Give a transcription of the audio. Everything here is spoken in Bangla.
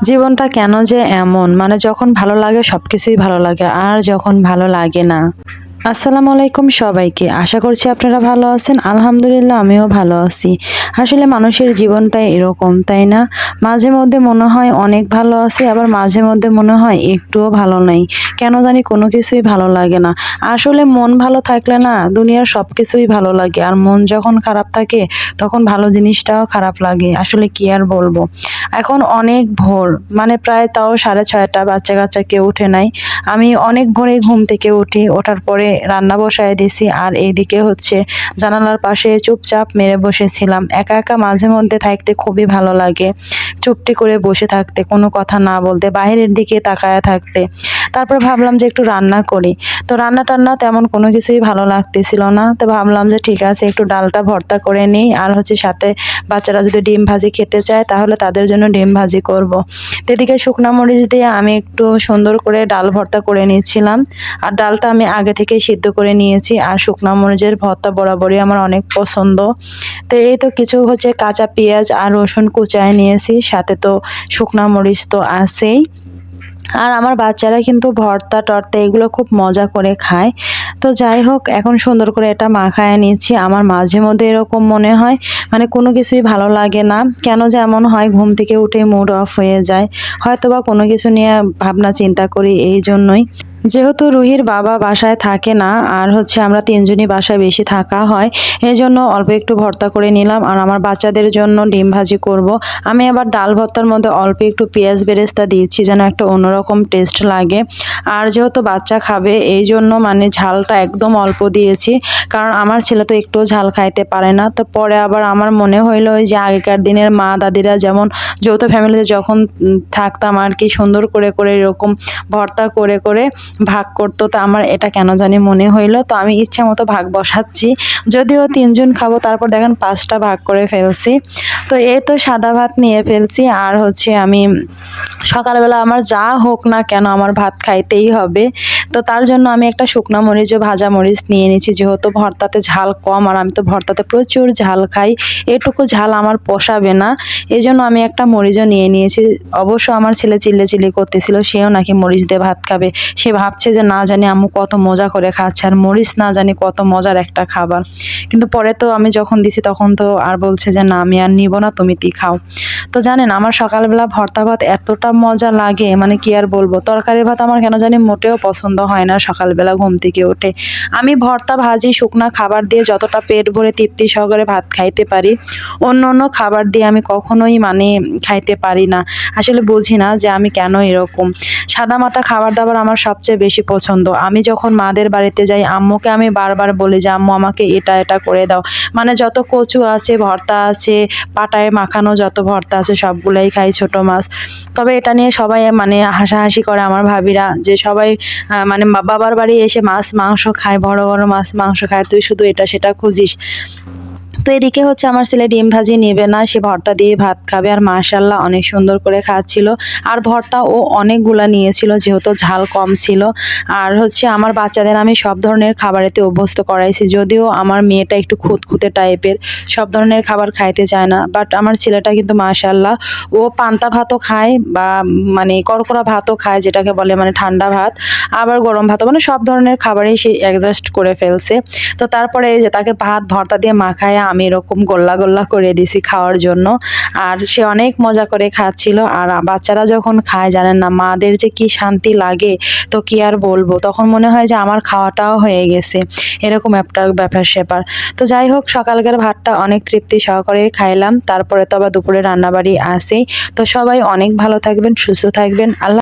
জীবনটা কেন যে এমন? মানে যখন ভালো লাগে সব কিছুই ভালো লাগে। আর যখন ভালো লাগে না। আসসালামু আলাইকুম সবাইকে। আশা করছি আপনারা ভালো আছেন। আলহামদুলিল্লাহ, আমিও ভালো আছি। আসলে মানুষের জীবনটা এরকম, তাই না? মাঝে মধ্যে মনে হয় অনেক ভালো আছি, আবার মাঝে মধ্যে মনে হয় একটুও ভালো নেই। কেন জানি কোনো কিছুই ভালো লাগে না। আসলে মন ভালো থাকলে না, দুনিয়ার সব কিছুই ভালো লাগে। আর মন যখন খারাপ থাকে, তখন ভালো জিনিসটাও খারাপ লাগে। আসলে কি আর বলব? এখন অনেক ভোর মানে প্রায় তাও সাড়ে ছয়টা বাচ্চা কাচ্চা কেউ উঠে নাই। আমি অনেক ভোরে ঘুম থেকে উঠি, ওঠার পরে রান্না বসায় দিছি। আর এইদিকে হচ্ছে জানালার পাশে চুপচাপ মেরে বসেছিলাম। একা একা মাঝে মধ্যে থাকতে খুবই ভালো লাগে। চুপটি করে বসে থাকতে, কোনো কথা না বলতে, বাইরের দিকে তাকায়া থাকতে। তারপর ভাবলাম যে একটু রান্না করি। তো রান্না টান্না তেমন কোনো কিছুই ভালো লাগতেছিল না। তো ভাবলাম যে ঠিক আছে, একটু ডালটা ভর্তা করে নিই। আর হচ্ছে সাথে বাচ্চারা যদি ডিম ভাজি খেতে চায়, তাহলে তাদের জন্য ডিম ভাজি করব। এদিকে শুকনো মরিচ দিয়ে আমি একটু সুন্দর করে ডাল ভর্তা করে নিয়েছিলাম। আর ডালটা আমি আগে থেকে সিদ্ধ করে নিয়েছি। আর শুকনো মরিচের ভর্তা বরাবরই আমার অনেক পছন্দ। তো এই তো কিছু হচ্ছে কাঁচা পেঁয়াজ আর রসুন কুচায় নিয়েছি। সাথে তো শুকনো মরিচ তো আছেই। আর আমার বাচ্চারা কিন্তু ভর্তা, টর্তা এগুলো খুব মজা করে খায়। তো যাই হোক, এখন সুন্দর করে এটা মাখায় নিচ্ছি। আমার মাঝে মধ্যে এরকম মনে হয় মানে কোনো কিছুই ভালো লাগে না। কেন যে এমন হয়, ঘুম থেকে উঠে মুড অফ হয়ে যায়। হয়তো বা কোনো কিছু নিয়ে ভাবনা চিন্তা করি এই জন্যই। যেহেতু রুহির বাবা বাসায় থাকে না, আর হচ্ছে আমরা তিনজনই বাসায় বেশি থাকা হয় এই জন্য অল্প একটু ভর্তা করে নিলাম, আর আমার বাচ্চাদের জন্য ডিম ভাজি করব। আমি আবার ডাল ভর্তার মধ্যে অল্প একটু পেঁয়াজ বেরেস্তা দিয়েছি, যেন একটা অন্যরকম টেস্ট লাগে আর যেহেতু বাচ্চা খাবে এই জন্য মানে ঝালটা একদম অল্প দিয়েছি, কারণ আমার ছেলে তো একটু ঝাল খাইতে পারে না তো পরে আবার আমার মনে হইল যে আগেকার দিনের মা দাদিরা যেমন যৌথ ফ্যামিলিতে যখন থাকতাম আর কি সুন্দর করে করে এরকম ভর্তা করে করে ভাগ করতো, তো আমার এটা কেন জানি মনে হইল। তো আমি ইচ্ছা মতো ভাগ বসাচ্ছি। যদিও তিনজন খাব, তারপর দেখেন পাঁচটা ভাগ করে ফেলছি। তো এই তো সাদা ভাত নিয়ে ফেলছি, আর হচ্ছে আমি সকালবেলা আমার যা হোক না কেন আমার ভাত খাইতেই হবে। তো তার জন্য আমি একটা শুকনো মরিচ ও ভাজা মরিচ নিয়ে নিয়েছি, যেহেতু ভর্তাতে ঝাল কম আর আমি তো ভর্তাতে প্রচুর ঝাল খাই, এটুকু ঝাল আমার পোষাবে না। এই জন্য আমি একটা মরিচও নিয়ে নিয়েছি। অবশ্য আমার ছেলে চিল্লে চিল্লি করতেছিল, সেও নাকি মরিচ দিয়ে ভাত খাবে। সে ভাবছে যে না জানি আম্মু কত মজা করে খাচ্ছে, আর মরিচ না জানি কত মজার একটা খাবার। কিন্তু পরে তো আমি যখন দিছি তখন তো আর বলছে যে, না, আমি আর নিব না, তুমি তি খাও। তো জানেন, আমার সকালবেলা ভর্তা ভাত এতটা মজা লাগে মানে কি আর বলব? তরকারি ভাত আমার কেন জানি মোটেও পছন্দ হয় না সকালবেলা ঘুম থেকে উঠে। আমি ভর্তা ভাজি, শুকনা খাবার দিয়ে যতটা পেট ভরে তৃপ্তি সহকারে ভাত খাইতে পারি, অন্য অন্য খাবার দিয়ে আমি কখনোই মানে খাইতে পারি না। আসলে বুঝি না যে আমি কেন এরকম। সাদামাটা খাবার দাবার আমার সবচেয়ে বেশি পছন্দ। আমি যখন মাদের বাড়িতে যাই, আম্মুকে আমি বারবার বলি যে, আম্মু, আমাকে এটা এটা করে দাও। মানে যত কচু আছে, ভর্তা আছে, পাটায় মাখানো যত ভর্তা আছে, সবগুলাই খাই ছোট মাছ। তবে এটা নিয়ে সবাই মানে হাসাহাসি করে আমার ভাবিরা যে, সবাই মানে বাবার বাড়ি এসে মাছ, মাংস খায়, বড় বড় মাছ, মাংস খায়, তুই শুধু এটা, সেটা খুঁজিস। তো এদিকে হচ্ছে আমার ছেলে ডিম ভাজি নেবে না, সে ভর্তা দিয়ে ভাত খাবে আর মাশাল্লাহ অনেক সুন্দর করে খাচ্ছিল। আর ভর্তা ও অনেকগুলা নিয়েছিল, যেহেতু ঝাল কম ছিল। আর হচ্ছে আমার বাচ্চাদের আমি সব ধরনের খাবারেতে অভ্যস্ত করাইছি, যদিও আমার মেয়েটা একটু খুঁতখুঁতে টাইপের, সব ধরনের খাবার খাইতে চায় না। বাট আমার ছেলেটা কিন্তু মাশাল্লাহ ও পান্তা ভাতও খায় বা মানে কড়কড়া ভাতও খায়, যেটাকে বলে মানে ঠান্ডা ভাত, আবার গরম ভাতও মানে সব ধরনের খাবারই সে অ্যাডজাস্ট করে ফেলছে। তো তারপরে যে তাকে ভাত, ভর্তা দিয়ে মাখায় আমি এরকম গোল্লা গোল্লা করে দিছি খাওয়ার জন্য। আর সে অনেক মজা করে খাচ্ছিল। আর বাচ্চারা যখন খায়, জানেন না, মাদের যে কি শান্তি লাগে, তো কি আর বলব? তখন মনে হয় যে আমার খাওয়াটাও হয়ে গেছে। এরকম একটা ব্যাপার স্যাপার। তো যাই হোক, সকালকার ভাতটা অনেক তৃপ্তি সহকারে খাইলাম। তারপরে তো আবার দুপুরে রান্নাবাড়ি আসেই তো সবাই অনেক ভালো থাকবেন, সুস্থ থাকবেন। আল্লাহ